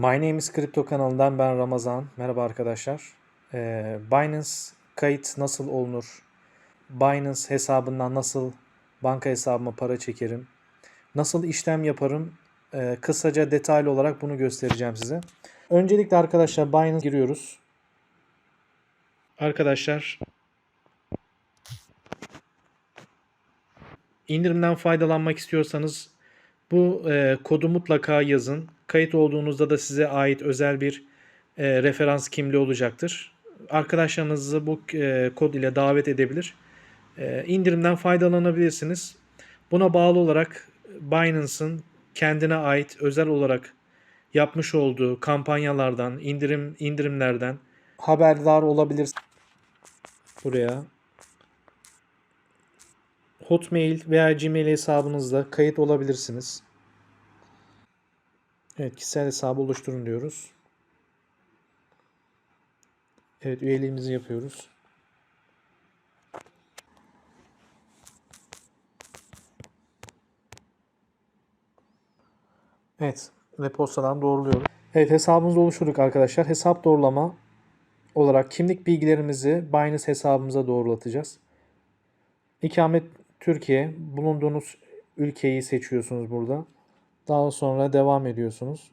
My Name is Crypto kanalından ben Ramazan. Merhaba arkadaşlar. Ee, Binance kayıt nasıl olunur? Binance hesabından nasıl banka hesabıma para çekerim? Nasıl işlem yaparım? Ee, kısaca detaylı olarak bunu göstereceğim size. Öncelikle arkadaşlar Binance giriyoruz. Arkadaşlar indirimden faydalanmak istiyorsanız bu e, kodu mutlaka yazın. Kayıt olduğunuzda da size ait özel bir e, referans kimliği olacaktır. Arkadaşlarınızı bu e, kod ile davet edebilir. E, indirimden faydalanabilirsiniz. Buna bağlı olarak Binance'ın kendine ait özel olarak yapmış olduğu kampanyalardan, indirim indirimlerden haberdar olabilirsiniz. Buraya Hotmail veya Gmail hesabınızla kayıt olabilirsiniz. Evet, kişisel hesabı oluşturun diyoruz. Evet, üyeliğimizi yapıyoruz. Evet, ve postadan doğruluyoruz. Evet, hesabımızı oluşturduk arkadaşlar. Hesap doğrulama olarak kimlik bilgilerimizi Binance hesabımıza doğrulatacağız. İkamet Türkiye. Bulunduğunuz ülkeyi seçiyorsunuz burada. Daha sonra devam ediyorsunuz.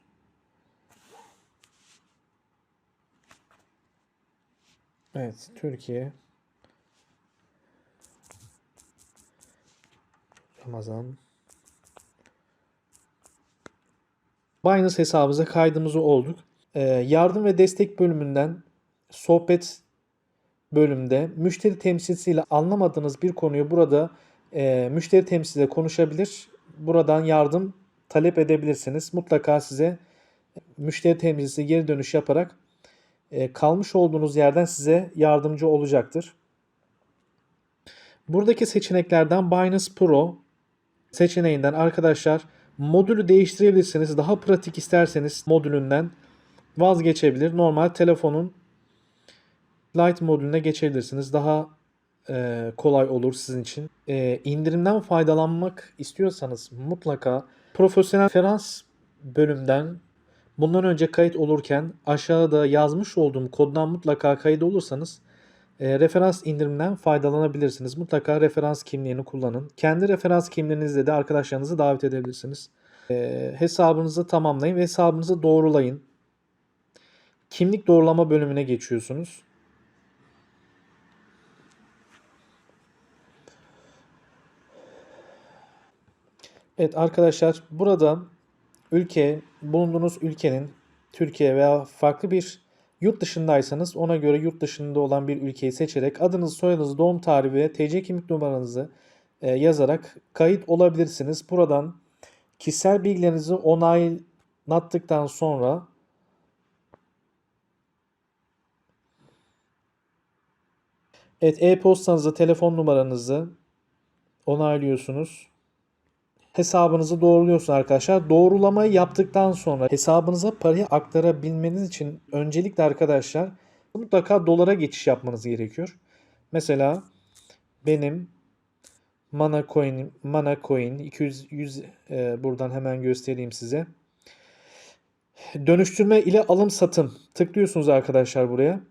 Evet, Türkiye. Ramazan. Binance hesabımıza kaydımızı olduk. Ee, yardım ve destek bölümünden sohbet bölümde müşteri temsilcisiyle anlamadığınız bir konuyu burada e, müşteri temsilciyle konuşabilir. Buradan yardım talep edebilirsiniz. Mutlaka size müşteri temsilcisi geri dönüş yaparak e, kalmış olduğunuz yerden size yardımcı olacaktır. Buradaki seçeneklerden Binance Pro seçeneğinden arkadaşlar modülü değiştirebilirsiniz. Daha pratik isterseniz modülünden vazgeçebilir. Normal telefonun Lite modülüne geçebilirsiniz. Daha e, kolay olur sizin için. E, indirimden faydalanmak istiyorsanız mutlaka profesyonel referans bölümden bundan önce kayıt olurken aşağıda yazmış olduğum koddan mutlaka kayıt olursanız e, referans indiriminden faydalanabilirsiniz. Mutlaka referans kimliğini kullanın. Kendi referans kimliğinizle de arkadaşlarınızı davet edebilirsiniz. E, hesabınızı tamamlayın ve hesabınızı doğrulayın. Kimlik doğrulama bölümüne geçiyorsunuz. Evet arkadaşlar burada ülke bulunduğunuz ülkenin Türkiye veya farklı bir yurt dışındaysanız ona göre yurt dışında olan bir ülkeyi seçerek adınızı, soyadınızı, doğum tarihi ve TC kimlik numaranızı e, yazarak kayıt olabilirsiniz. Buradan kişisel bilgilerinizi onaylattıktan sonra Evet e-postanızı, telefon numaranızı onaylıyorsunuz hesabınızı doğruluyorsunuz arkadaşlar. Doğrulamayı yaptıktan sonra hesabınıza parayı aktarabilmeniz için öncelikle arkadaşlar mutlaka dolara geçiş yapmanız gerekiyor. Mesela benim Mana Coin, Mana Coin 200 100 e, buradan hemen göstereyim size. Dönüştürme ile alım satım tıklıyorsunuz arkadaşlar buraya.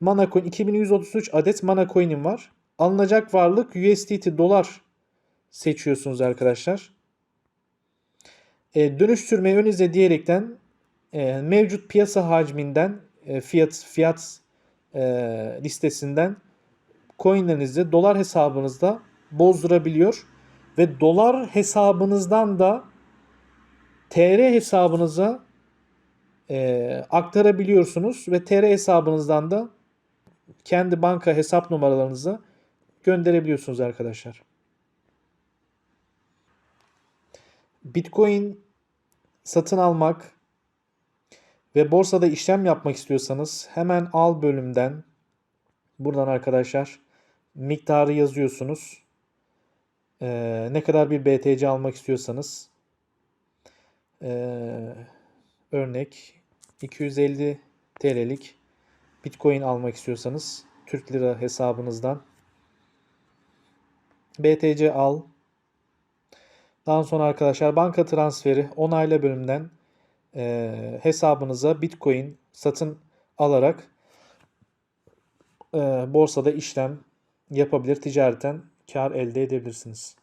Mana Coin 2133 adet Mana Coin'im var. Alınacak varlık USDT dolar seçiyorsunuz arkadaşlar. E, dönüştürmeyi ön izle diyerekten e, mevcut piyasa hacminden e, fiyat fiyat e, listesinden coinlerinizi dolar hesabınızda bozdurabiliyor ve dolar hesabınızdan da TR hesabınıza e, aktarabiliyorsunuz ve TR hesabınızdan da kendi banka hesap numaralarınıza gönderebiliyorsunuz arkadaşlar. Bitcoin satın almak ve borsada işlem yapmak istiyorsanız hemen al bölümden buradan arkadaşlar miktarı yazıyorsunuz. Ee, ne kadar bir BTC almak istiyorsanız ee, örnek 250 TL'lik Bitcoin almak istiyorsanız Türk Lira hesabınızdan BTC al daha sonra arkadaşlar banka transferi onayla bölümünden e, hesabınıza Bitcoin satın alarak e, borsada işlem yapabilir, ticareten kar elde edebilirsiniz.